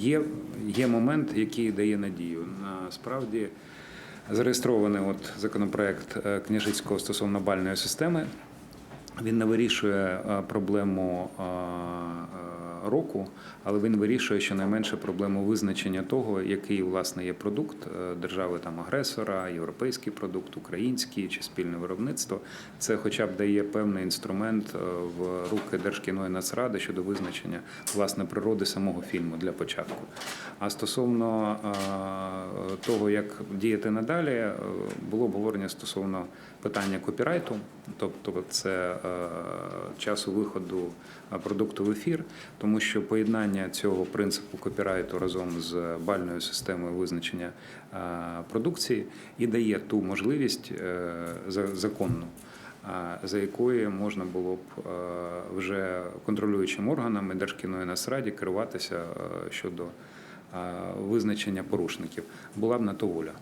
Є, є момент, який дає надію. Насправді зареєстрований от законопроект е, Княжицького стосовно бальної системи. Він не вирішує е, проблему е, року, але він вирішує щонайменше проблему визначення того, який власне є продукт е, держави там агресора, європейський продукт, український чи спільне виробництво. Це, хоча б дає певний інструмент е, в руки Держкіно і Нацради щодо визначення власне природи самого фільму для початку. А стосовно е, того, як діяти надалі, е, було обговорення стосовно питання копірайту, тобто це е, часу виходу е, продукту в ефір, тому що поєднання цього принципу копірайту разом з бальною системою визначення продукції і дає ту можливість законну. За якої можна було б вже контролюючим органами Держкіно і Нацраді керуватися щодо визначення порушників, була б на то воля.